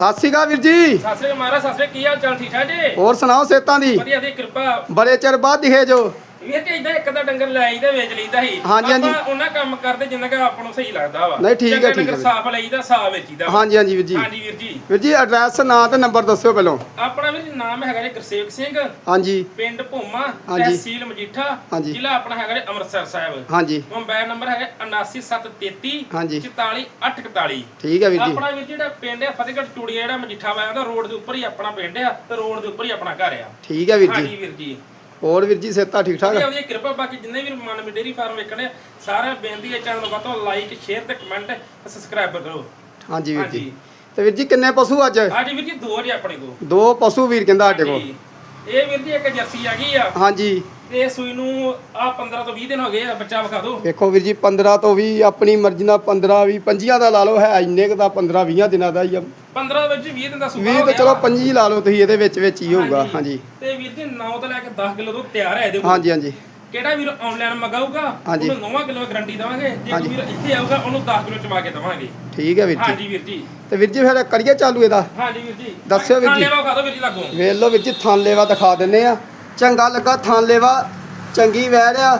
ਸਤਿ ਸ਼੍ਰੀ ਅਕਾਲ ਵੀਰ ਜੀ। ਸਤਿ ਸ੍ਰੀ ਅਕਾਲ ਮਹਾਰਾਜ ਸਤਿ ਸ੍ਰੀ ਅਕਾਲ। ਕੀ ਹਾਲ ਚਾਲ? ਠੀਕ ਠਾਕ ਜੀ? ਹੋਰ ਸੁਣਾਓ ਸੇਤਾਂ ਦੀ? ਵਧੀਆ ਦੀ ਕਿਰਪਾ। ਬੜੇ ਚਿਰ ਬਾਅਦ ਦਿਖੇ ਜੋ। ਇਹ ਤੇ ਇਦਾਂ ਇੱਕ ਦਾ ਡੰਗਰ ਲੈ ਆਈਦਾ ਵੇਚ ਲਈਦਾ ਸੀ। ਹਾਂਜੀ, ਹਾਂਜੀ। ਆਪਾਂ ਉਹਨਾਂ ਕੰਮ ਕਰਦੇ ਜਿੰਨਾ ਕਿ ਆਪਾਂ ਨੂੰ ਸਹੀ ਲੱਗਦਾ ਵਾ। ਨਹੀਂ, ਠੀਕ ਹੈ, ਚੰਗਾ ਠੀਕ ਹੈ ਡੰਗਰ। ਸਾਫ਼ ਲਈਦਾ ਸਾਫ਼ ਵੇਚੀਦਾ ਵਾ। ਹਾਂਜੀ ਹਾਂਜੀ ਵੀਰ ਜੀ। ਹਾਂਜੀ ਵੀਰ ਜੀ। ਵੀਰ ਜੀ ਐਡਰੈਸ ਨਾਂ ਤੇ ਨੰਬਰ ਦੱਸਿਓ ਪਹਿਲਾਂ। ਆਪਣਾ ਵੀਰ ਜੀ ਨਾਮ ਹੈਗਾ ਜੀ ਗੁਰਸੇਵਕ ਸਿੰਘ। ਹਾਂਜੀ। ਪਿੰਡ ਭੋਮਾ ਹਾਂਜੀ। ਤਹਿਸੀਲ ਮਜੀਠਾ। ਹਾਂਜੀ। ਜ਼ਿਲ੍ਹਾ ਆਪਣਾ ਹੈਗਾ ਜੀ ਅੰਮ੍ਰਿਤਸਰ ਸਾਹਿਬ। ਹਾਂਜੀ। ਮੋਬਾਈਲ ਨੰਬਰ ਹੈਗਾ 79733 ਹਾਂਜੀ। 44841 ਠੀਕ ਹੈ ਵੀਰ ਜੀ। ਆਪਣਾ ਵੀਰ ਜਿਹੜਾ ਪਿੰਡ ਹੈ ਫਤਿਹਗੜ੍ਹ ਚੂੜੀਆ ਜਿਹੜਾ ਮਜੀਠਾ ਵਾਇਆ ਦਾ ਰੋਡ ਦੇ ਉੱਪਰ ਹੀ ਆਪਣਾ ਪਿੰਡ ਆ ਤੇ ਰੋਡ ਦੇ ਉੱਪਰ ਹੀ ਆਪਣਾ ਘਰ ਆ। ਠੀਕ ਹੈ ਵੀਰ ਹਾਂਜੀ ਜੀ ਵੀਰ ਜੀ। ਹੋਰ ਵੀਰ ਜੀ ਸੇਤਾ ਠੀਕ ਠਾਕ? ਵਧੀਆ ਕਿਰਪਾ ਬਾਕੀ ਜਿੰਨੇ ਵੀ ਮਨ ਡੇਰੀ ਫਾਰਮ ਵੇਖਣੇ ਸਾਰਿਆਂ ਬੇਨਤੀ ਹੈ ਚੈਨਲ ਨੂੰ ਵੱਧ ਲਾਈਕ ਸ਼ੇਅਰ ਤੇ ਕਮੈਂਟ ਸਬਸਕ੍ਰਾਈਬ ਕਰੋ। ਹਾਂਜੀ ਵੀਰ ਜੀ। ਤੇ ਵੀਰ ਜੀ ਕਿੰਨੇ ਪਸ਼ੂ ਅੱਜ? ਹਾਂਜੀ ਵੀਰ ਜੀ ਦੋ ਜੀ ਆਪਣੇ ਕੋ ਦੋ ਪਸ਼ੂ ਵੀਰ ਕਹਿੰਦਾ ਸਾਡੇ ਕੋਲ। ਇਹ ਵੀਰ ਜੀ ਇੱਕ ਜਰਸੀ ਆ ਗਈ ਆ। ਹਾਂਜੀ। ਤੇ ਸੂਈ ਨੂੰ ਆ 15 ਤੋਂ 20 ਦਿਨ ਹੋ ਗਏ ਆ ਬੱਚਾ ਵਿਖਾ ਦਿਓ। ਵੇਖੋ ਵੀਰ ਜੀ 15 ਤੋਂ 20 ਆਪਣੀ ਮਰਜ਼ੀ ਨਾਲ 15 20 25 ਦਾ ਲਾ ਲਓ ਹੈ ਇੰਨੇ ਕੁ ਦਾ 15 20 ਦਿਨਾਂ ਦਾ ਹੀ ਆ। 15 ਵਿੱਚ 20 ਦਿਨ ਦਾ ਸੂਆ 20 ਹੋ ਤਾਂ ਗਿਆ। ਚਲੋ। 25 ਲਾ ਲਓ ਤੁਸੀਂ ਇਹਦੇ ਵਿੱਚ ਵਿੱਚ ਹੀ ਹੋਊਗਾ ਹਾਂਜੀ। ਤੇ ਵੀਰ ਜੀ 9 ਤੋਂ ਲੈ ਕੇ 10 ਕਿਲੋ ਤੋਂ ਤਿਆਰ ਹੈ ਇਹਦੇ ਕੋਲ। ਹਾਂਜੀ ਹਾਂਜੀ। ਕਿਹੜਾ ਵੀਰ ਆਨਲਾਈਨ ਮੰਗਾਊਗਾ ਹਾਂਜੀ। ਉਹਨੂੰ 9 ਕਿਲੋ ਗਾਰੰਟੀ ਦਵਾਂਗੇ। ਜੇ ਹਾਂਜੀ। ਵੀਰ ਇੱਥੇ ਆਊਗਾ ਉਹਨੂੰ 10 ਕਿਲੋ ਚਵਾ ਕੇ ਦਵਾਂਗੇ। ਠੀਕ ਹੈ ਵੀਰ ਜੀ। ਹਾਂਜੀ ਵੀਰ ਜੀ। ਤੇ ਵੀਰ ਜੀ ਫਿਰ ਕਰੀਏ ਚਾਲੂ ਇਹਦਾ? ਹਾਂਜੀ ਵੀਰ ਜੀ। ਦੱਸਿਓ ਵੀਰ ਜੀ। ਲੈਵਾ ਖਾ ਦਿਓ ਵੀਰ ਜੀ ਲੱਗੋ। ਵੇਖ ਲਓ ਵੀਰ ਜੀ ਥਾਂ ਲੇਵਾ ਦਿਖਾ ਦਿੰਨੇ ਆ। ਚੰਗਾ ਲੱਗਾ ਥਾਂ ਲੇਵਾ ਚੰਗੀ ਵੈੜ ਆ।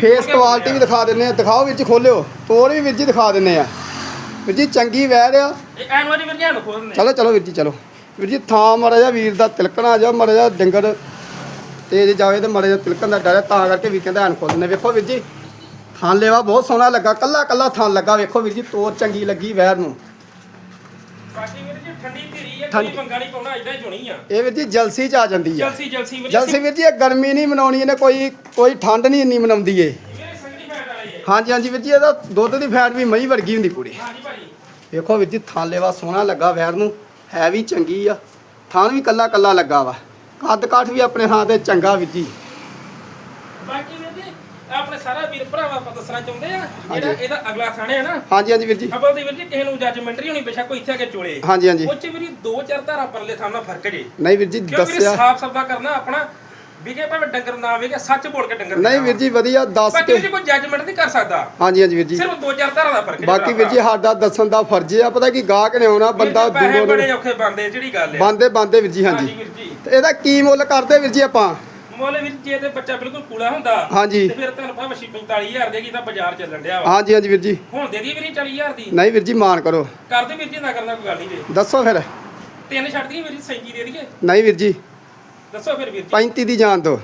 ਫੇਸ ਕੁਆਲਿਟੀ ਵੀ ਦਿਖਾ ਦਿੰਨੇ ਆ। ਦਿਖਾਓ ਵੀਰ ਜੀ ਖੋਲਿਓ। ਤੋੜ ਵੀ ਵੀਰ ਜੀ ਦਿਖਾ ਦਿੰਨੇ ਆ। ਵੀਰ ਜੀ ਚੰਗੀ ਵੈੜ ਆ। ਇਹ ਐਨ ਵਾਰੀ ਵੀਰ ਜੀ ਨੂੰ ਖੋਲ ਦਿੰਦੇ ਚਲੋ ਚਲੋ ਵੀਰ ਜੀ ਚਲੋ। ਵੀਰ ਜੀ ਥਾਂ ਮੜਾ ਜਾ ਵੀਰ ਦਾ ਤਿਲਕਣਾ ਜਾ ਮੜਾ ਜਾ ਡੰਗਰ ਤੇਜ਼ ਜਾਵੇ ਤੇ ਮੜਾ ਜਾ ਤਿਲਕਣ ਦਾ ਡਰ ਤਾਂ ਕਰਕੇ ਵੀਰ ਕਹਿੰਦਾ ਐਨ ਖੋਲ ਦਿੰਨੇ ਵੇਖੋ ਵੀਰ ਜੀ ਥਾਂ ਲੇਵਾ ਬਹੁਤ ਸੋਹਣਾ ਲੱਗਾ ਕੱਲਾ ਕੱਲਾ ਥਾਂ ਲੱਗਾ। ਵੇਖੋ ਵੀਰ ਜੀ ਤੋਰ ਚੰਗੀ ਲੱਗੀ ਵੈੜ ਨੂੰ। ਠੰਡੀ ਧੀਰੀ ਹੈ ਠੰਡੀ- ਕੋਈ ਮੰਗਾ ਨਹੀਂ ਪਾਉਣਾ ਇਦਾਂ ਹੀ ਜੁਣੀ ਆ। ਇਹ ਵੀਰ ਜੀ ਜਲਸੀ ਚ ਆ ਜਾਂਦੀ ਆ। ਜਲਸੀ ਜਲਸੀ ਵੀਰ ਜਲਸੀ ਵੀਰ ਜੀ ਇਹ ਗਰਮੀ ਨਹੀਂ ਮਨਾਉਣੀ ਇਹਨੇ ਕੋਈ ਕੋਈ ਠੰਡ ਨਹੀਂ ਇੰਨੀ ਮਨਾਉਂਦੀ ਏ ਫੈਟ ਵਾਲੀ ਹੈ ਹਾਂਜੀ ਹਾਂਜੀ ਵੀਰ ਜੀ ਇਹਦਾ ਦੁੱਧ ਦੀ ਫੈਟ ਵੀ ਮਹੀਂ ਵਰਗੀ ਹੁੰਦੀ ਪੂਰੀ। ਹਾਂਜੀ ਭਾਜੀ। ਵੇਖੋ ਵੀਰ ਜੀ ਥਾਲੇਵਾ ਸੋਹਣਾ ਲੱਗਾ ਵੈਰ ਨੂੰ ਹੈ ਵੀ ਚੰਗੀ ਆ। ਥਾਨ ਵੀ ਕੱਲਾ ਕੱਲਾ ਲੱਗਾ ਵਾ। ਕੱਦ ਕਾਠ ਵੀ ਆਪਣੇ ਥਾਂ ਤੇ ਚੰਗਾ ਵੀਰ ਜੀ। ਬਾਕੀ ਆਪਣੇ ਸਾਰਾ ਵੀਰ ਭਰਾਵਾ ਆਪਾਂ ਦੱਸਣਾ ਚਾਹੁੰਦੇ ਆ। ਜਿਹੜਾ ਇਹਦਾ ਅਗਲਾ ਥਾਣੇ ਹੈ ਨਾ। ਹਾਂਜੀ ਹਾਂਜੀ ਵੀਰ ਜੀ। ਅਬਲ ਦੀ ਵੀਰ ਜੀ ਕਿਸੇ ਨੂੰ ਜੱਜਮੈਂਟਰੀ ਹੋਣੀ ਬੇਸ਼ੱਕ ਕੋਈ ਇੱਥੇ ਆ ਕੇ ਚੋਲੇ। ਹਾਂਜੀ ਹਾਂਜੀ। ਉਹ ਚ ਵੀਰ ਦੋ ਚਾਰ ਧਾਰਾ ਪਰਲੇ ਥਾਂ ਨਾਲ ਫ਼ਰਕ ਜੇ। ਨਹੀਂ ਵੀਰ ਜੀ ਦੱਸਿਆ ਸਾਫ਼ ਸਫਾ ਕਰਨਾ ਆਪਣਾ ਵਿਗੇ ਭਾਵੇਂ ਡੰਗਰ ਨਾ ਵਿਗੇ ਸੱਚ ਬੋਲ ਕੇ ਡੰਗਰ ਨਹੀਂ ਵੀਰ ਜੀ ਵਧੀਆ ਦੱਸ ਬਾਕੀ ਕੇ ਜੀ ਕੋਈ ਜੱਜਮੈਂਟ ਨਹੀਂ ਕਰ ਸਕਦਾ। ਹਾਂਜੀ ਹਾਂਜੀ ਵੀਰ ਜੀ। ਸਿਰਫ ਦੋ ਚਾਰ ਧਾਰਾ ਦਾ ਫ਼ਰਕ ਜੇ ਬਾਕੀ ਵੀਰ ਜੀ ਸਾਡਾ ਦੱਸਣ ਦਾ ਫਰਜ਼ ਆ ਪਤਾ ਕੀ ਗਾਹਕ ਨੇ ਆਉਣਾ ਬੰਦਾ ਦੂਰੋਂ ਬੜੇ ਔਖੇ ਬੰਦੇ ਜਿਹੜੀ ਗੱਲ ਹੈ। ਬੰਦੇ ਬੰਦੇ ਵੀਰ ਜੀ ਹਾਂਜੀ। ਤੇ ਇਹਦਾ ਕੀ ਮੁੱਲ ਕਰਦੇ ਵੀਰ ਜੀ ਆਪਾਂ? ਮੁੱਲ ਵੀਰ ਜੇ ਤੇ ਬੱਚਾ ਬਿਲਕੁਲ ਕੂਲਾ ਹੁੰਦਾ ਹਾਂਜੀ। ਤੇ ਫਿਰ ਤੁਹਾਨੂੰ ਪਤਾ ਵਸ਼ੀ 45000 ਦੇ ਕੀ ਤਾਂ ਬਾਜ਼ਾਰ ਚੱਲਣ ਡਿਆ ਵਾ। ਹਾਂਜੀ ਹਾਂਜੀ ਵੀਰ ਜੀ। ਹੁਣ ਦੇ ਦੀ ਵੀਰ 40000 ਦੀ। ਨਹੀਂ ਵੀਰ ਜੀ ਮਾਨ ਕਰੋ। ਕਰਦੇ ਵੀਰ ਜੀ ਨਾ ਕਰਨਾ ਕੋਈ ਗੱਲ ਨਹੀਂ ਜੇ। ਦੱਸੋ ਫਿਰ। ਤਿੰਨ ਛੱਡ ਦਈਏ ਵੀਰ ਜੀ 37 ਦੇ ਦਈਏ। ਨਹੀਂ ਵੀਰ ਜੀ। ਦੱਸੋ ਫਿਰ ਵੀਰ ਜੀ। 35 ਦੀ ਜਾਨ ਦੋ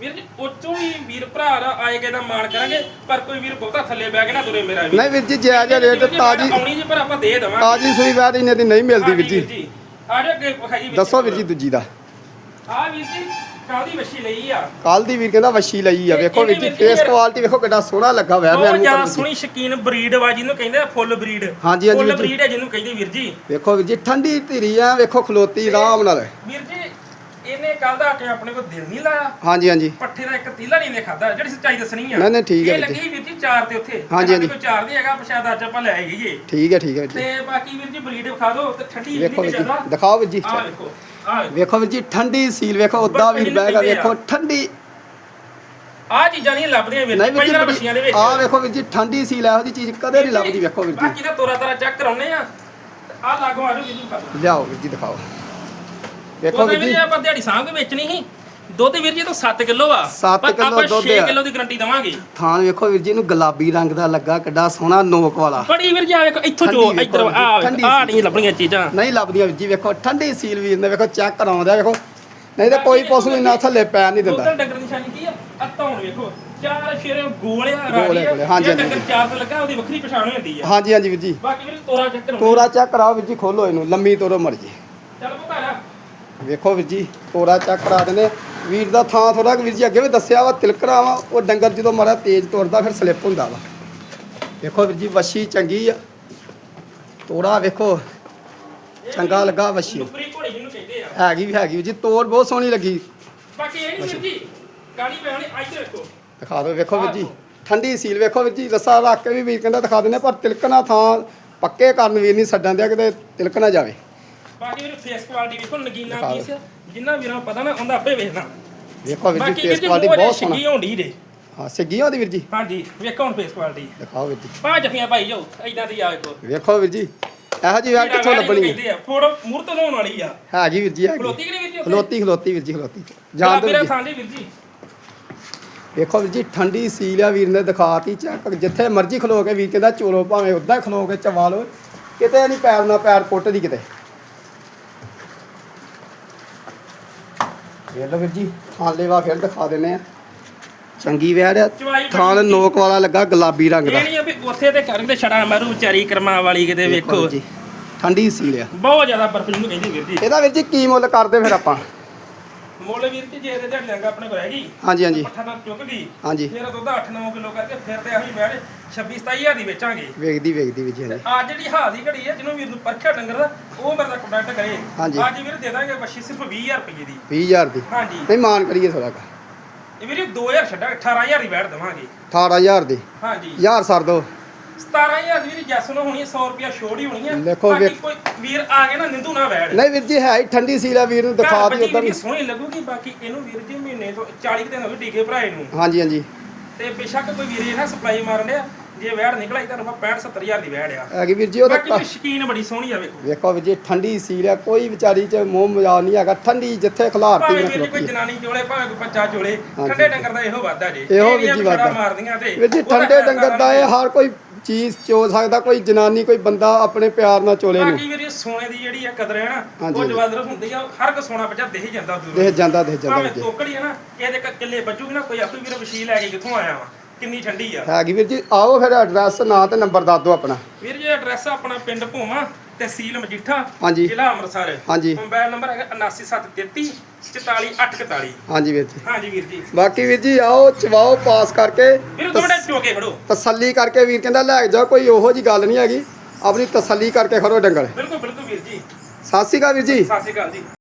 ਵੀਰ ਜੀ ਉੱਚੋਂ ਵੀ ਵੀਰ ਭਰਾ ਦਾ ਆਏ ਗਏ ਦਾ ਮਾਣ ਕਰਾਂਗੇ ਪਰ ਕੋਈ ਵੀਰ ਬਹੁਤਾ ਥੱਲੇ ਬਹਿ ਕੇ ਨਾ ਦੁਰੇ ਮੇਰਾ ਵੀਰ ਨਹੀਂ ਵੀਰ ਜੀ ਜਾਇਜ਼ ਰੇਟ ਤਾਜੀ ਆਉਣੀ ਜੀ ਪਰ ਆਪਾਂ ਦੇ ਦੇਵਾਂਗੇ। ਤਾਜੀ ਸੂਈ ਵੈੜ ਇੰਨੇ ਦੀ ਨਹੀਂ ਮਿਲਦੀ ਵੀਰ ਜੀ। ਆ ਜਾ ਅੱਗੇ ਵਿਖਾਈ ਵੀਰ ਦੱਸੋ ਵੀਰ ਜੀ ਦੂਜੀ ਦਾ। ਆ ਵੀਰ ਜੀ ਕਾਦੀ ਵਸ਼ੀ ਲਈ ਆ? ਕੱਲ ਦੀ ਵੀਰ ਕਹਿੰਦਾ ਵੱਛੀ ਲਈ ਆ। ਵੇਖੋ ਵੀਰ ਜੀ ਫੇਸ ਕੁਆਲਿਟੀ ਵੇਖੋ ਕਿੱਡਾ ਸੋਹਣਾ ਲੱਗਾ ਵੈਰ ਬਹੁਤ ਨੂੰ ਜ਼ਿਆਦਾ ਸੋਹਣੀ ਸ਼ਕੀਨ ਬਰੀਡ ਵਾ ਜਿਹਨੂੰ ਕਹਿੰਦੇ ਆ ਫੁੱਲ ਬਰੀਡ। ਹਾਂਜੀ, ਹਾਂਜੀ ਫੁੱਲ। ਬਰੀਡ ਹੈ ਜਿਹਨੂੰ ਕਹਿੰਦੇ ਵੀਰ ਜੀ। ਵੇਖੋ ਵੀਰ ਜੀ ਠੰਡੀ ਧੀਰੀ ਆ ਵੇਖੋ ਖਲੋਤੀ ਆਰਾਮ ਨਾਲ। ਵੀਰ ਜੀ ਇਹਨੇ ਕੱਲ ਦਾ ਕੇ ਆਪਣੇ ਕੋਲ ਦਿਲ ਨਹੀਂ ਲਾਇਆ। ਹਾਂਜੀ ਹਾਂਜੀ। ਪੱਠੇ ਦਾ ਇੱਕ ਤੀਲਾ ਨਹੀਂ ਨੇ ਖਾਦਾ ਜਿਹੜੀ ਸੱਚਾਈ ਦੱਸਣੀ ਆ। ਨਹੀਂ, ਨਹੀਂ, ਠੀਕ ਹੈ ਇਹ। ਲੱਗੀ ਵੀਰ ਜੀ ਚਾਰ ਤੇ ਉੱਥੇ ਹਾਂਜੀ, ਹਾਂਜੀ। ਕੋਲ ਚਾਰ ਨਹੀਂ ਹੈਗਾ ਪਛਾਦ ਅੱਜ ਆਪਾਂ ਲੈ ਗਈਏ ਠੀਕ ਹੈ ਠੀਕ ਹੈ ਤੇ ਬਾਕੀ ਵੀਰ ਜੀ ਬਰੀਡ ਵਿਖਾ ਦਿਓ ਤੇ ਠੰਡੀ ਵੀਰ ਜੀ ਦਿਖਾਓ ਵੀਰ ਜੀ। ਆ ਵੇਖੋ। ਵੇਖੋ ਵੀਰ ਜੀ ਠੰਡੀ ਸੀਲ ਵੇਖੋ ਉਦਾਂ ਵੀਰ ਬੈਗਾ ਵੇਖੋ ਠੰਡੀ। ਆ ਚੀਜ਼ਾਂ ਨਹੀਂ ਲੱਭਦੀਆਂ ਵੀਰ ਜੀ ਪਹਿਲਾਂ ਬੱਚੀਆਂ ਦੇ ਵਿੱਚ। ਆ ਵੇਖੋ ਵੀਰ ਜੀ ਠੰਡੀ ਸੀਲ ਇਹੋ ਜੀ ਚੀਜ਼ ਕਦੇ ਨਹੀਂ ਲੱਭਦੀ ਵੇਖੋ ਵੀਰ ਜੀ। ਬਾਕੀ ਦਾ ਤੋਰਾ ਤਾਰਾ ਚੈੱਕ ਕਰਾਉਨੇ ਆ। ਆ ਲਾਗੋ ਆ ਜਾਓ ਵੀਰ ਜੀ ਲਿਆਓ ਵੀਰ ਜੀ ਦਿਖਾਓ। ਵੇਖੋ ਵੀਰ ਜੀ। ਆਪਾਂ ਦਿਹਾੜੀ ਸਾਂਭ ਕੇ ਵੇਚਣੀ ਸੀ। ਦੁੱਧ ਵੀਰ ਜੀ ਤੋਂ 7 ਕਿਲੋ ਆ। ਸੱਤ ਪਰ ਕਿੱਲੋ ਆਪਾਂ ਦੁੱਧ 6 ਆ। ਕਿਲੋ ਦੀ ਗਾਰੰਟੀ ਦਵਾਂਗੇ। ਥਾਂ ਵੇਖੋ ਵੀਰ ਜੀ ਨੂੰ ਗੁਲਾਬੀ ਰੰਗ ਦਾ ਲੱਗਾ ਕਿੱਡਾ ਸੋਹਣਾ ਨੋਕ ਵਾਲਾ। ਬੜੀ ਵੀਰ ਜੀ ਆ ਵੇਖੋ ਇੱਥੋਂ ਜੋ ਇੱਧਰ ਆ ਠੰਡੀ ਆ। ਨਹੀਂ ਲੱਭਣੀਆਂ ਚੀਜ਼ਾਂ। ਨਹੀਂ ਲੱਭਦੀਆਂ ਵੀਰ ਜੀ ਵੇਖੋ ਠੰਡੀ ਸੀਲ ਵੀਰ ਨੇ ਵੇਖੋ ਚੈੱਕ ਕਰਾਉਂਦਾ ਵੇਖੋ। ਨਹੀਂ ਤਾਂ ਕੋਈ ਪਸ਼ੂ ਇੰਨਾ ਥੱਲੇ ਪੈਰ ਨਹੀਂ ਦਿੰਦਾ। ਦੁੱਧ ਡੰਗਰ ਦੀ ਨਿਸ਼ਾਨੀ ਕੀ ਆ? ਆ ਧੌਣ ਵੇਖੋ ਚਾਰ ਫੇਰੇ ਗੋਲਿਆ ਗੋਲੇ, ਗੋਲੇ, ਹਾਂਜੀ, ਇਹ ਹਾਂਜੀ। ਡੰਗਰ ਚਾਰ ਤੇ ਲੱਗਾ ਉਹਦੀ ਵੱਖਰੀ ਪਛਾਣ ਹੋ ਜਾਂਦੀ ਆ। ਹਾਂਜੀ ਹਾਂਜੀ ਵੀਰ ਜੀ। ਬਾਕੀ ਵੀਰ ਤੋਰਾ ਚੈੱਕ ਕਰੋ। ਤੋਰਾ ਚੈੱਕ ਕਰਾਓ ਵੀਰ ਜੀ ਖੋਲੋ ਇਹਨੂੰ ਲੰਮੀ ਤੋਰੋ ਮਰਜ਼ੀ। ਚੱਲ ਪੁਕਾਰਾ ਵੇਖੋ ਵੀਰ ਜੀ ਤੋਰਾ ਚੈੱਕ ਕਰਾ ਦਿੰਦੇ। ਵੀਰ ਦਾ ਥਾਂ ਥੋੜਾ ਵੀਰ ਜੀ ਅੱਗੇ ਵੀ ਦੱਸਿਆ ਵਾ ਤਿਲਕਣਾ ਵਾ ਉਹ ਡੰਗਰ ਜਦੋਂ ਮਾਰਾ ਤੇਜ਼ ਤੁਰਦਾ ਫਿਰ ਸਲਿੱਪ ਹੁੰਦਾ ਵਾ। ਵੇਖੋ ਵੀਰ ਜੀ ਵਸ਼ੀ ਚੰਗੀ ਆ। ਤੋਰਾ ਵੇਖੋ ਚੰਗਾ ਲੱਗਾ ਵਸ਼ੀ ਨੁਕਰੀ ਘੋੜੀ ਜਿਹਨੂੰ ਕਹਿੰਦੇ ਆ। ਹੈਗੀ ਵੀ ਹੈਗੀ ਜੀ ਤੋਰ ਬਹੁਤ ਸੋਹਣੀ ਲੱਗੀ। ਬਾਕੀ ਇਹ ਨਹੀਂ ਵੀਰ ਜੀ ਗਾੜੀ ਪੈਣੀ ਇੱਧਰ ਵੇਖੋ ਦਿਖਾ ਦਿਓ ਵੇਖੋ ਵੀਰ ਜੀ ਠੰਡੀ ਸੀਲ ਵੇਖੋ ਵੀਰ ਜੀ ਰੱਸਾ ਰੱਖ ਕੇ ਵੀ ਵੀਰ ਕਹਿੰਦਾ ਦਿਖਾ ਦਿੰਦੇ ਪਰ ਤਿਲਕਣਾ ਥਾਂ ਪੱਕੇ ਕਰਨ ਵੀਰ ਨਹੀਂ ਛੱਡਣ ਦਿਆ ਕਿਤੇ ਤਿਲਕ ਨਾ ਜਾਵੇ। ਬਾਕੀ ਵੀਰ ਫੇਸ ਕੁਆਲਿਟੀ ਵੇਖੋ ਨਗੀਨਾ ਦਿਖਾ ਪੀਸ ਜਿੰਨਾ ਵੀਰਾਂ ਨੂੰ ਪਤਾ ਨਾ ਉਹਦਾ ਆਪੇ ਵੇਖਣਾ ਵੇਖੋ ਵੀਰ ਜੀ ਫੇਸ ਜੀ ਕੁਆਲਿਟੀ ਬਹੁਤ ਸੋਹਣੀ। ਸੋਹਣਾ ਹੋਣੀ ਦੇ ਹਾਂ ਸਿੱਗੀ ਉਹਦੀ ਵੀਰ ਜੀ। ਹਾਂਜੀ ਵੇਖੋ ਹੁਣ ਫੇਸ ਕੁਆਲਿਟੀ ਦਿਖਾਓ ਵੀਰ ਜੀ। ਪੰਜ ਜਫੀਆਂ ਭਾਈ ਜਾਓ ਐਦਾਂ ਦੀ ਆ ਵੇਖੋ। ਵੇਖੋ ਵੀਰ ਜੀ ਇਹੋ ਜੀ ਵੈੜ ਕਿੱਥੋਂ ਲੱਭਣੀ ਹੈ ਫੋਟੋ ਮੂਰਤ ਲਾਉਣ ਵਾਲੀ ਆ। ਹੈਗੀ ਵੀਰ ਜੀ ਹੈਗੀ। ਖਲੋਤੀ ਕਿ ਨਹੀਂ ਵੀਰ ਜੀ? ਖਲੋਤੀ ਖਲੋਤੀ ਵੀਰ ਜੀ ਖਲੋਤੀ। ਜਾਣ ਦੋ ਵੀਰ ਜੀ। ਜੀ ਵੀਰ ਜੀ। ਵੇਖੋ ਵੀਰ ਜੀ ਠੰਡੀ ਸੀਲ ਆ ਵੀਰ ਨੇ ਦਿਖਾਤੀ ਚੈੱਕ ਜਿੱਥੇ ਮਰਜ਼ੀ ਖਲੋ ਕੇ ਵੀਰ ਕਹਿੰਦਾ ਚੋਲੋ ਭਾਵੇਂ ਉਦਾਂ ਖਲੋ ਕੇ ਚਵਾ ਲਓ। ਕਿਤੇ ਨਹੀਂ ਪੈਰ ਨਾਲ ਪੈਰ ਪੁੱਟ ਦੀ ਕਿਤੇ। ਵੇਖ ਲਓ ਵੀਰ ਜੀ। ਥਾਂ ਲੈਵਾ ਫਿਰ ਦਿਖਾ ਦਿੰਨੇ ਆ। ਚੰਗੀ ਵੈੜ ਆ। ਥਾਂ ਨੋਕ ਵਾਲਾ ਲੱਗਾ ਗੁਲਾਬੀ ਰੰਗ ਦਾ। ਇਹ ਨਹੀਂ ਆ ਵੀ ਉੱਥੇ ਤੇ ਕਰਨ ਤੇ ਛੜਾ ਮਾਰੂ ਵਿਚਾਰੀ ਕਰਮਾਂ ਵਾਲੀ ਕਿਤੇ ਵੇਖੋ। ਜੀ ਠੰਡੀ ਸੀਲ ਆ। ਬਹੁਤ ਜ਼ਿਆਦਾ ਬਰਫ ਨੂੰ ਕਹਿੰਦੀ ਵੀਰ ਜੀ। ਇਹਦਾ ਵੀਰ ਜੀ ਕੀ ਮੁੱਲ ਕਰਦੇ ਫਿਰ ਆਪਾਂ? ਮੁੱਲ ਵੀਰ ਜੀ ਜੇ ਇਹਦੇ ਝੜ ਲੰਗਾ ਆਪਣੇ ਕੋਲ ਹੈਗੀ ਹਾਂਜੀ ਹਾਂਜੀ। ਪੱਠਾ ਨਾਲ ਚੁੱਕ ਗਈ ਹਾਂਜੀ। ਫਿਰ ਦੁੱਧ 8-9 ਕਿਲੋ ਕਰਕੇ ਫਿਰ ਤੇ ਅਸੀਂ ਬੈਠ 26-27000 ਦੀ ਵੇਚਾਂਗੇ। ਵੇਖਦੀ ਵੇਖਦੀ ਵੀਰ ਜੀ ਅੱਜ ਜਿਹੜੀ ਹਾਲ ਦੀ ਘੜੀ ਹੈ ਜਿਹਨੂੰ ਵੀਰ ਨੂੰ ਪਰਖਿਆ ਡੰਗਰ ਦਾ ਉਹ ਮੇਰੇ ਨਾਲ ਕੰਟੈਕਟ ਕਰੇ। ਹਾਂਜੀ। ਅੱਜ ਵੀਰ ਦੇ ਦਾਂਗੇ ਬੱਛੀ ਸਿਰਫ 20000 ਰੁਪਏ ਦੀ। 20000 ਦੀ। ਹਾਂਜੀ। ਨਹੀਂ ਮਾਨ ਕਰੀਏ ਥੋੜਾ ਕਾ ਇਹ ਵੀਰੇ 2000 ਛੱਡਾ 18000 ਦੀ ਬੈਠ ਦਵਾਂਗੇ। 18000 ਦੀ। ਹਾਂਜੀ। ਯਾਰ ਸਰ ਦੋ। 17000 ਦੀ ਵੀਰੇ ਜੈਸ ਨੂੰ ਹੋਣੀ ਹੈ 100 ਰੁਪਿਆ ਛੋੜ ਹੀ ਹੋਣੀ ਹੈ। ਦੇਖੋ ਬਾਕੀ ਵੇਖ- ਕੋਈ ਵੀਰ ਆ ਗਿਆ ਨਾ ਨਿੰਦੂ ਨਾ ਬੈਠ। ਨਹੀਂ ਵੀਰ ਜੀ ਹੈ ਹੀ ਠੰਡੀ ਸੀਲ ਆ ਵੀਰ ਨੂੰ ਦਿਖਾ ਦਿਓ ਉਧਰ ਵੀਰ ਸੋਹਣੀ ਲੱਗੂਗੀ ਬਾਕੀ ਇਹਨੂੰ ਵੀਰ ਜੀ ਮਹੀਨੇ ਤੋਂ 40 ਕੁ ਦਿਨ ਹੋ ਗਏ ਟੀਕੇ ਭਰਾਏ ਨੂੰ। ਹਾਂਜੀ ਹਾਂਜੀ। ਤੇ ਬੇਸ਼ੱਕ ਕੋਈ ਵੀਰ ਇਹ ਨਾ ਸਪਲਾਈ ਮਾਰਨ ਡਿਆ ਜੇ ਵੈੜ ਨਿਕਲਾਈ ਤੁਹਾਨੂੰ ਮੈਂ 65 70000 ਦੀ ਵੈੜ ਆ। ਹੈਗੀ ਵੀਰ ਜੀ ਉਹਦਾ ਬਾਕੀ ਵੀ ਸ਼ਕੀਨ ਬੜੀ ਸੋਹਣੀ ਆ ਵੇਖੋ। ਵੇਖੋ ਵੀਰ ਜੀ ਠੰਡੀ ਸੀਲ ਆ ਕੋਈ ਵਿਚਾਰੀ ਚ ਮੋਹ ਮਜਾ ਨਹੀਂ ਹੈਗਾ ਠੰਡੀ ਜਿੱਥੇ ਖਲਾਰਤੀ ਭਾਵੇਂ ਵੀਰ ਜੀ ਕੋਈ ਆ। ਜਨਾਨੀ ਚੋਲੇ ਭਾਵੇਂ ਕੋਈ ਬੱਚਾ ਚੋਲੇ। ਠੰਡੇ ਡੰਗਰ ਦਾ ਇਹੋ ਵਾਦਾ ਜੇ। ਇਹੋ ਵੀਰ ਜੀ ਆ ਵਾਧਾ। ਮਾਰਦੀਆਂ ਤੇ ਵੀਰ ਜੀ ਉਹਦਾ ਠੰਡੇ ਡੰਗਰ ਦਾ ਇਹ ਹਰ ਕੋਈ ਚੀਜ਼ ਚੋ ਸਕਦਾ ਕੋਈ ਜਨਾਨੀ ਕੋਈ ਬੰਦਾ ਆਪਣੇ ਪਿਆਰ ਨਾਲ ਚੋਲੇ ਨੂੰ। ਬਾਕੀ ਵੀਰ ਜੀ ਸੋਨੇ ਦੀ ਜਿਹੜੀ ਆ ਕਦਰ ਹੈ ਨਾ ਹਾਂਜੀ, ਉਹ। ਜਵਾਦਰ ਹੁੰਦੀ ਆ ਹਰ ਕੋ ਸੋਨਾ ਬੱਚਾ ਦੇਹ ਜਾਂਦਾ ਦੂਰ। ਦੇਖ ਜਾਂਦਾ ਦੇਖ ਜਾਂਦਾ ਭਾਵੇਂ ਵੀਰ ਤੋਕੜੀ ਹੈ ਨਾ ਇਹਦੇ ਕ- ਕਿੱਲੇ ਬੱਜੂਗੀ ਨਾ ਕੋਈ ਆਪੇ ਵੀਰ ਵਸ਼ੀ ਲੈ ਕੇ ਕਿੱਥੋਂ ਆਇਆ ਵਾ ਕਿੰਨੀ ਠੰਡੀ ਆ। ਹੈਗੀ ਵੀਰ ਜੀ ਆਓ ਫਿਰ ਐਡਰੈਸ ਨਾਂ ਤੇ ਨੰਬਰ ਦੱਸ ਦਿਓ ਆਪਣਾ। ਵੀਰ ਜੀ ਐਡਰੈਸ ਆਪਣਾ ਪਿੰਡ ਭੂਮਾ ਤਹਿਸੀਲ ਮਜੀਠਾ ਹਾਂਜੀ। ਜ਼ਿਲ੍ਹਾ ਅੰਮ੍ਰਿਤਸਰ। ਹਾਂਜੀ। ਮੋਬਾਈਲ ਨੰਬਰ ਹੈਗਾ 79733 44841 ਹਾਂਜੀ ਵੀਰ ਜੀ। ਹਾਂਜੀ ਵੀਰ ਜੀ। ਬਾਕੀ ਵੀਰ ਜੀ ਆਓ ਚਵਾਓ ਪਾਸ ਕਰਕੇ ਵੀਰ ਦੋ ਮਿੰਟ ਚੋਕੇ ਖੜੋ। ਤਸੱਲੀ ਕਰਕੇ ਵੀਰ ਕਹਿੰਦਾ ਲੈ ਜਾਓ ਕੋਈ ਉਹੋ ਜੀ ਗੱਲ ਨਹੀਂ ਹੈਗੀ। ਆਪਣੀ ਤਸੱਲੀ ਕਰਕੇ ਖੜੋ ਡੰਗਰ। ਬਿਲਕੁਲ ਬਿਲਕੁਲ ਵੀਰ ਜੀ। ਸਤਿ ਸ਼੍ਰੀ ਅਕਾਲ ਵੀਰ ਜੀ। ਸਤਿ ਸ਼੍ਰੀ ਅਕਾਲ ਜੀ।